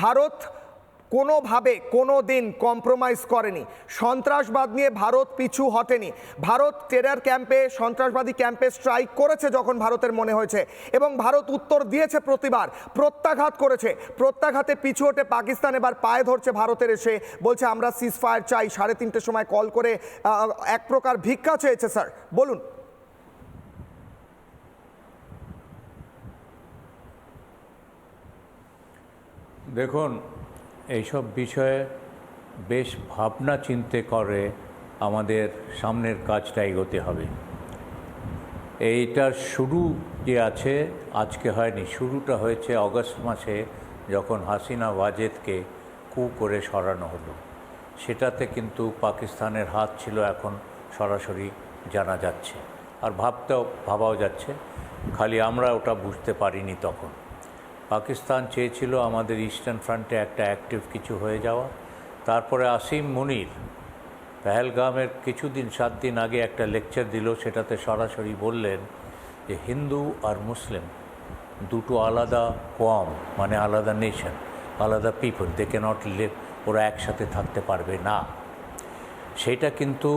ভারত কোনোভাবে কোনো দিন কম্প্রোমাইজ করেনি। সন্ত্রাসবাদ নিয়ে ভারত পিছু হটেনি। ভারত টেরার ক্যাম্পে সন্ত্রাসবাদী ক্যাম্পে স্ট্রাইক করেছে যখন ভারতের মনে হয়েছে এবং ভারত উত্তর দিয়েছে প্রতিবার, প্রত্যাঘাত করেছে। প্রত্যাঘাতে পিছু হটে পাকিস্তান, এবার পায়ে ধরছে ভারতের এসে, বলছে, আমরা সিজ ফায়ার চাই। সাড়ে তিনটের সময় কল করে এক প্রকার ভিক্ষা চেয়েছে স্যার বলুন। দেখুন, এইসব বিষয়ে বেশ ভাবনা চিন্তে করে আমাদের সামনের কাজটা এগোতে হবে। এইটার শুরু যে আছে, আজকে হয়নি, শুরুটা হয়েছে অগস্ট মাসে যখন হাসিনা ওয়াজেদকে কু করে সরানো হলো। সেটাতে কিন্তু পাকিস্তানের হাত ছিল এখন সরাসরি জানা যাচ্ছে। আর ভাবতেও, ভাবাও যাচ্ছে। খালি আমরা ওটা বুঝতে পারিনি তখন। পাকিস্তান চেয়েছিল আমাদের ইস্টার্ন ফ্রন্টে একটা অ্যাক্টিভ কিছু হয়ে যাওয়া। তারপরে আসিম মুনির পেহেলগামের কিছুদিন, সাত দিন আগে একটা লেকচার দিল, সেটাতে সরাসরি বললেন যে হিন্দু আর মুসলিম দুটো আলাদা কম মানে আলাদা নেশন, আলাদা people they can not live ওরা একসাথে থাকতে পারবে না। সেটা কিন্তু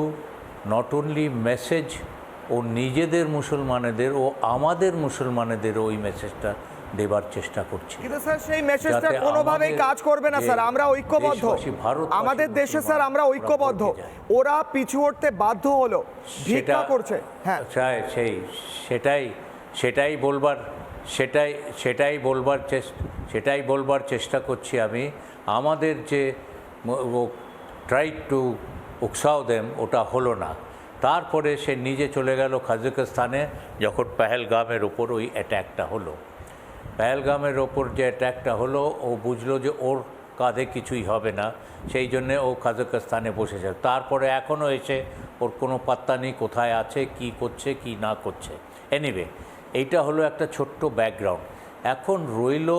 নট অনলি মেসেজ ও নিজেদের মুসলমানেদের ও আমাদের মুসলমানেদের ওই মেসেজটা দেবার চেষ্টা করছি। কিন্তু স্যার সেই মেসেজটা কোনোভাবেই কাজ করবে না স্যার। আমরা ঐক্যবদ্ধ। আমাদের দেশে স্যার আমরা ঐক্যবদ্ধ। ওরা পিছু হটতে বাধ্য হলো। ভিক্ষা করছে। হ্যাঁ। সেই সেটাই সেটাই বলবার সেটাই সেটাই বলবার চেষ্টা সেটাই বলবার চেষ্টা করছি আমি। আমাদের যে ট্রাই টু উৎসাহ দেম ওটা হলো না। তারপরে সে নিজে চলে গেল কাজাকিস্তানে যখন পেহেলগামের ওপর ওই অ্যাট্যাকটা হলো। পেহেলগামের ওপর যে অ্যাট্যাকটা হলো, ও বুঝলো যে ওর কাঁধে কিছুই হবে না, সেই জন্যে ও কাজাকিস্তানে বসেছে। তারপরে এখনও এসে ওর কোনো পাত্তা নেই, কোথায় আছে, কি করছে, কি না করছে। এনিওয়ে এইটা হলো একটা ছোট্ট ব্যাকগ্রাউন্ড এখন রইল,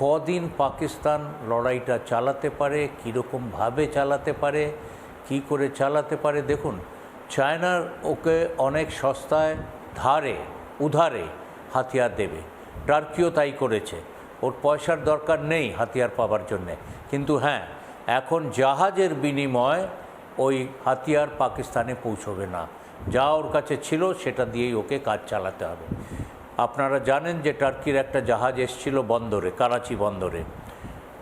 কদিন পাকিস্তান লড়াইটা চালাতে পারে কীরকমভাবে চালাতে পারে, কি করে চালাতে পারে, দেখুন, চায়নার ওকে অনেক সস্তায় ধারে, উধারে হাতিয়ার দেবে। টার্কিও তাই করেছে। ওর পয়সার দরকার নেই হাতিয়ার পাওয়ার জন্যে। কিন্তু হ্যাঁ এখন জাহাজের বিনিময় ওই হাতিয়ার পাকিস্তানে পৌঁছবে না। যা ওর কাছে ছিল সেটা দিয়েই ওকে কাজ চালাতে হবে। আপনারা জানেন যে টার্কির একটা জাহাজ এসছিল বন্দরে, করাচি বন্দরে।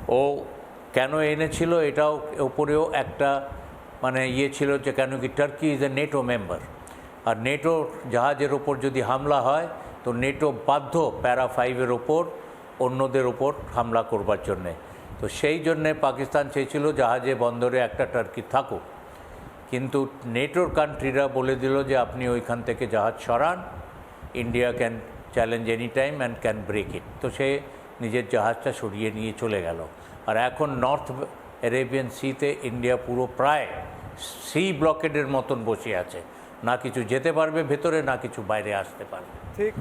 ও কেন এনেছিল? এটাও ওপরেও একটা মানে ইয়ে ছিল যে কেন কি Turkey is a NATO member. R NATO জাহাজের ওপর যদি হামলা হয় তো নেটো বাধ্য প্যারা ফাইভের ওপর অন্যদের ওপর হামলা করবার জন্যে। তো সেই জন্যে পাকিস্তান চেয়েছিল জাহাজে, বন্দরে একটা টার্কি থাকুক। কিন্তু নেটোর কান্ট্রিরা বলে দিল যে, আপনি ওইখান থেকে জাহাজ সরান, India can challenge any time and can break it. তো সে নিজের জাহাজটা সরিয়ে নিয়ে চলে গেল। আর এখন নর্থ অ্যারেবিয়ান সিতে ইন্ডিয়া পুরো প্রায় সি ব্লকেডের মতন বসে আছে। না কিছু যেতে পারবে ভেতরে না কিছু বাইরে আসতে পারবে। ঠিক।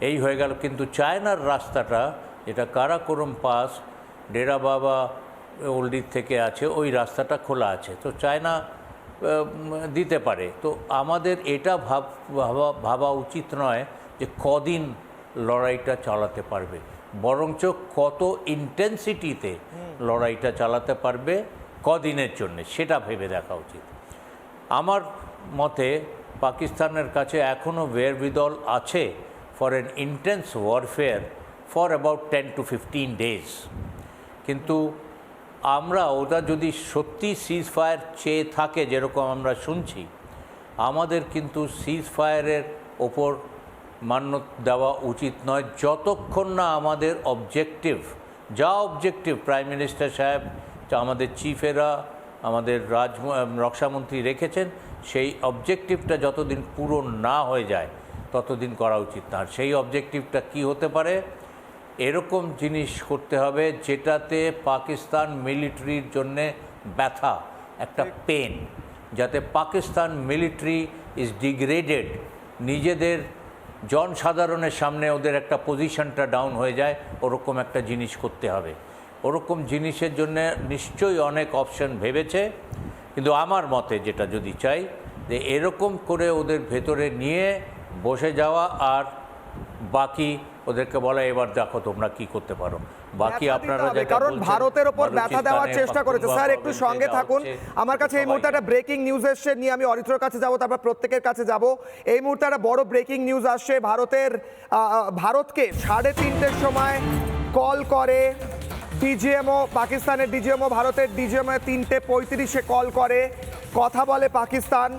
এই হয়ে গেল কিন্তু চায়নার রাস্তাটা যেটা কারাকোরম পাস ডেরা বাবা ওল্ডির থেকে আছে ওই রাস্তাটা খোলা আছে। তো চায়না দিতে পারে। তো আমাদের এটা ভাব ভাবা ভাবা উচিত নয় যে কদিন লড়াইটা চালাতে পারবে। বরঞ্চ কত ইন্টেন্সিটিতে লড়াইটা চালাতে পারবে কদিনের জন্য সেটা ভেবে দেখা উচিত। আমার মতে পাকিস্তানের কাছে এখনও বিদল আছে for an intense warfare for about ten to fifteen days কিন্তু আমরা ওটা যদি সত্যি সিজ ফায়ার চেয়ে থাকে যেরকম আমরা শুনছি, আমাদের কিন্তু সিজ ফায়ারের ওপর মান্য দেওয়া উচিত নয়। যতক্ষণ না আমাদের অবজেক্টিভ যা অবজেক্টিভ প্রাইম মিনিস্টার সাহেব, আমাদের চিফেরা আমাদের রাজ রক্ষামন্ত্রী রেখেছেন, সেই অবজেক্টিভটা যতদিন পূরণ না হয়ে যায়, ততদিন করা উচিত না। আর সেই অবজেক্টিভটা কি হতে পারে? এরকম জিনিস করতে হবে যেটাতে পাকিস্তান মিলিটারির জন্যে ব্যথা, একটা পেন যাতে পাকিস্তান মিলিটারি ইজ ডিগ্রেডেড নিজেদের জনসাধারণের সামনে ওদের একটা পজিশনটা ডাউন হয়ে যায়, ওরকম একটা জিনিস করতে হবে। ওরকম জিনিসের জন্য নিশ্চয়ই অনেক অপশন ভেবেছে। কিন্তু আমার মতে যেটা যদি চাই যে এরকম করে ওদের ভেতরে নিয়ে বসে যাওয়া আর বাকি ওদেরকে বলা এবার দেখো তোমরা কি করতে পারো। বাকি আপনারা কারণ ভারতের ওপর ব্যথা দেওয়ার চেষ্টা করেছে। স্যার একটু সঙ্গে থাকুন। আমার কাছে এই মুহূর্তে একটা ব্রেকিং নিউজ এসছে নিয়ে আমি অরিত্রর কাছে যাব তারপর প্রত্যেকের কাছে যাব। এই মুহূর্তে একটা বড় ব্রেকিং নিউজ আসছে। ভারতের ভারতকে সাড়ে তিনটের সময় কল করে ডিজিএমও পাকিস্তানের ডিজিএমও ভারতের ডিজিএমও তিনটে পঁয়ত্রিশে কল করে। কথা বলে পাকিস্তান।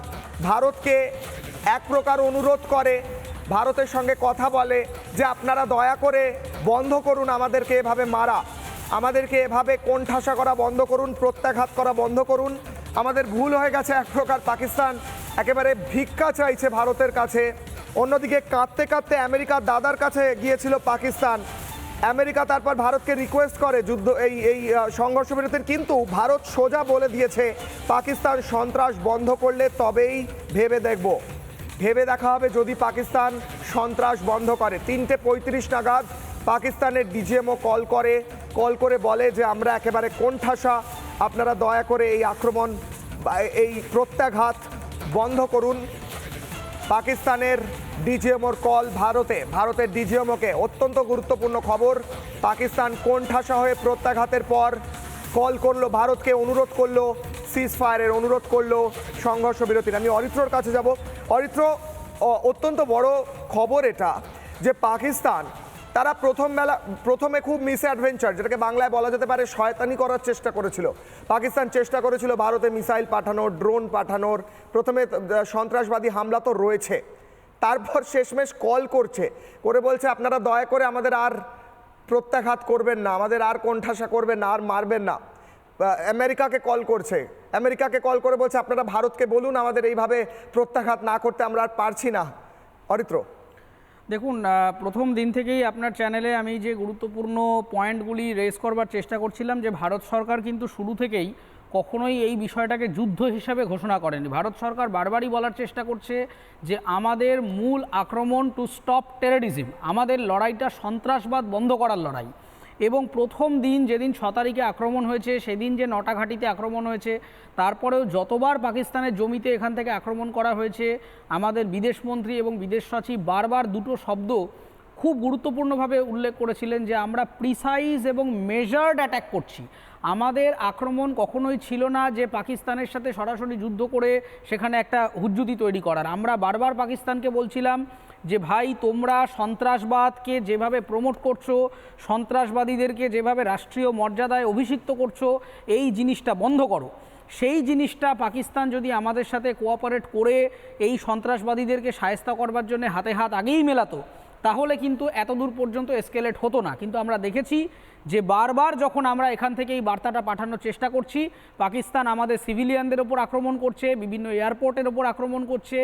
ভারতকে এক প্রকার অনুরোধ করে। ভারতের সঙ্গে কথা বলে যে আপনারা দয়া করে বন্ধ করুন আমাদেরকে এভাবে মারা। আমাদেরকে এভাবে কোণঠাসা করা বন্ধ করুন, প্রত্যাঘাত করা বন্ধ করুন। আমাদের ভুল হয়ে গেছে এক প্রকার পাকিস্তান। একেবারে ভিক্ষা চাইছে ভারতের কাছে। অন্যদিকে কাঁদতে কাঁদতে আমেরিকার দাদার কাছে গিয়েছিল পাকিস্তান। আমেরিকা তারপর ভারতকে রিকোয়েস্ট করে যুদ্ধ, এই এই সংঘর্ষ বিরতির। কিন্তু ভারত সোজা বলে দিয়েছে, পাকিস্তান সন্ত্রাস বন্ধ করলে তবেই ভেবে দেখব। ভেবে দেখা হবে যদি পাকিস্তান সন্ত্রাস বন্ধ করে। তিনটে পঁয়ত্রিশ নাগাদ পাকিস্তানের ডিজিএমও কল করে কল করে বলে যে আমরা একেবারে কোণঠাসা। আপনারা দয়া করে এই আক্রমণ এই প্রত্যাঘাত বন্ধ করুন। পাকিস্তানের ডিজিএমওর কল ভারতে। ভারতের ডিজিএমওকে অত্যন্ত গুরুত্বপূর্ণ খবর। পাকিস্তান কোণঠাসা হয়ে প্রত্যাঘাতের পর কল করল ভারতকে, অনুরোধ করল সিজ ফায়ারের অনুরোধ করল সংঘর্ষ বিরতির। আমি অরিত্রর কাছে যাব। অরিত্র অত্যন্ত বড় খবর এটা যে পাকিস্তান, তারা প্রথম বেলা প্রথমে খুব মিস অ্যাডভেঞ্চার যেটাকে বাংলায় বলা যেতে পারে শয়তানি করার চেষ্টা করেছিল। পাকিস্তান চেষ্টা করেছিল ভারতে মিসাইল পাঠানোর ড্রোন পাঠানোর। প্রথমে সন্ত্রাসবাদী হামলা তো রয়েছে। তারপর শেষমেশ কল করছে। করে বলছে, আপনারা দয়া করে আমাদের আর প্রত্যাঘাত করবেন না, আমাদের আর কোণঠাসা করবেন না, আর মারবেন না। আমেরিকাকে কল করছে। আমেরিকাকে কল করে বলছে, আপনারা ভারতকে বলুন, আমাদের এইভাবে প্রত্যাঘাত না করতে আমরা আর পারছি না। অরিত্র। দেখুন প্রথম দিন থেকেই আপনার চ্যানেলে আমি যে গুরুত্বপূর্ণ পয়েন্টগুলি রেস করবার চেষ্টা করছিলাম, যে ভারত সরকার কিন্তু শুরু থেকেই কখনোই এই বিষয়টাকে যুদ্ধ হিসাবে ঘোষণা করেনি। ভারত সরকার বারবারই বলার চেষ্টা করছে যে আমাদের মূল আক্রমণ টু স্টপ টেররিজম আমাদের লড়াইটা সন্ত্রাসবাদ বন্ধ করার লড়াই। এবং প্রথম দিন যেদিন ছ তারিখে আক্রমণ হয়েছে, সেদিন যে নটা ঘাঁটিতে আক্রমণ হয়েছে, তারপরেও যতবার পাকিস্তানের জমিতে এখান থেকে আক্রমণ করা হয়েছে, আমাদের বিদেশমন্ত্রী এবং বিদেশ সচিব বারবার দুটো শব্দ খুব গুরুত্বপূর্ণভাবে উল্লেখ করেছিলেন যে আমরা প্রিসাইজ এবং মেজার্ড অ্যাটাক করছি। আমাদের আক্রমণ কখনোই ছিল না যে পাকিস্তানের সাথে সরাসরি যুদ্ধ করে সেখানে একটা হুজ্জুতি তৈরি করার। আমরা বারবার পাকিস্তানকে বলছিলাম যে, ভাই, তোমরা সন্ত্রাসবাদকে যেভাবে প্রমোট করছ, সন্ত্রাসবাদীদেরকে যেভাবে রাষ্ট্রীয় মর্যাদায় অভিষিক্ত করছ, এই জিনিসটা বন্ধ করো। সেই জিনিসটা পাকিস্তান যদি আমাদের সাথে কোঅপারেট করে, এই সন্ত্রাসবাদীদেরকে সায়স্তা করবার জন্য হাতে হাত আগেই মেলাতো তাহলে কিন্তু এত দূর পর্যন্ত এসকেলেট হতো না। কিন্তু আমরা দেখেছি যে বারবার যখন আমরা এখান থেকে এই বার্তাটা পাঠানোর চেষ্টা করছি, পাকিস্তান আমাদের সিভিলিয়ানদের ওপর আক্রমণ করছে, বিভিন্ন এয়ারপোর্টের ওপর আক্রমণ করছে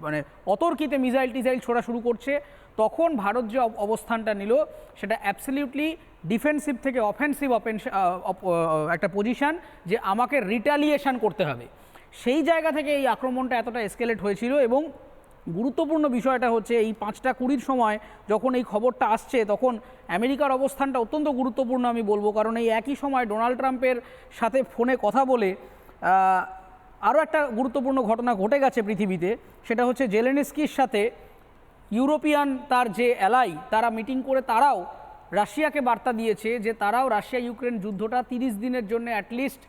মানে অতর্কিতে মিসাইল টিসাইল ছোড়া শুরু করছে, তখন ভারত যে অব- অবস্থানটা নিল, সেটা অ্যাবসলিউটলি ডিফেন্সিভ থেকে অফেন্সিভ একটা পজিশন যে আমাকে রিটালিয়েশন করতে হবে। সেই জায়গা থেকে এই আক্রমণটা এতটা এসকেলেট হয়েছিল এবং গুরুত্বপূর্ণ বিষয়টা হচ্ছে এই পাঁচটা কুড়ির সময় যখন এই খবরটা আসছে, তখন আমেরিকার অবস্থানটা অত্যন্ত গুরুত্বপূর্ণ আমি বলব। কারণ এই একই সময় ডোনাল্ড ট্রাম্পের সাথে ফোনে কথা বলে আরও একটা গুরুত্বপূর্ণ ঘটনা ঘটে গেছে পৃথিবীতে। সেটা হচ্ছে জেলেনিস্কির সাথে ইউরোপিয়ান তার যে অ্যালাই তারা মিটিং করে তারাও রাশিয়াকে বার্তা দিয়েছে যে তারাও রাশিয়া ইউক্রেন যুদ্ধটা তিরিশ দিনের জন্য অ্যাটলিস্ট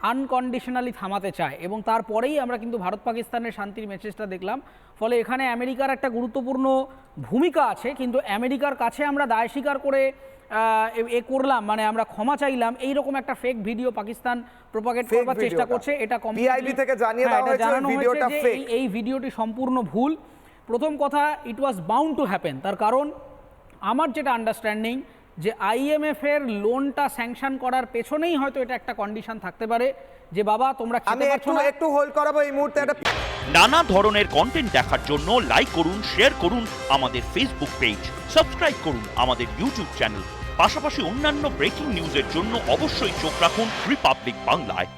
আনকন্ডিশনালি থামাতে চায় এবং তারপরেই আমরা কিন্তু ভারত পাকিস্তানের শান্তির মেসেজটা দেখলাম। ফলে এখানে আমেরিকার একটা গুরুত্বপূর্ণ ভূমিকা আছে কিন্তু আমেরিকার কাছে আমরা দায় স্বীকার করে এ- করলাম মানে আমরা ক্ষমা চাইলাম। এইরকম একটা ফেক ভিডিও পাকিস্তান প্রোপাগেট করবার চেষ্টা করছে এটা PIB থেকে জানিয়ে হ্যাঁ, দেওয়া হয়েছে, জানানো হয়েছে ভিডিওটা যে এই- এই ভিডিওটি সম্পূর্ণ ভুল। প্রথম কথা it was bound to happen তার কারণ আমার যেটা আন্ডারস্ট্যান্ডিং যে আইএমএফের লোনটা স্যাংশন করার পেছনেই হয়তো এটা একটা কন্ডিশন থাকতে পারে যে বাবা তোমরা আমি খেতে একটু পারছ না। একটু হোল্ড করাবো এই মুহূর্তে একটা নানা ধরনের কন্টেন্ট দেখার জন্য লাইক করুন শেয়ার করুন আমাদের ফেসবুক পেজ সাবস্ক্রাইব করুন আমাদের ইউটিউব চ্যানেল পাশাপাশি অন্যান্য ব্রেকিং নিউজের জন্য অবশ্যই চোখ রাখুন রিপাবলিক বাংলায়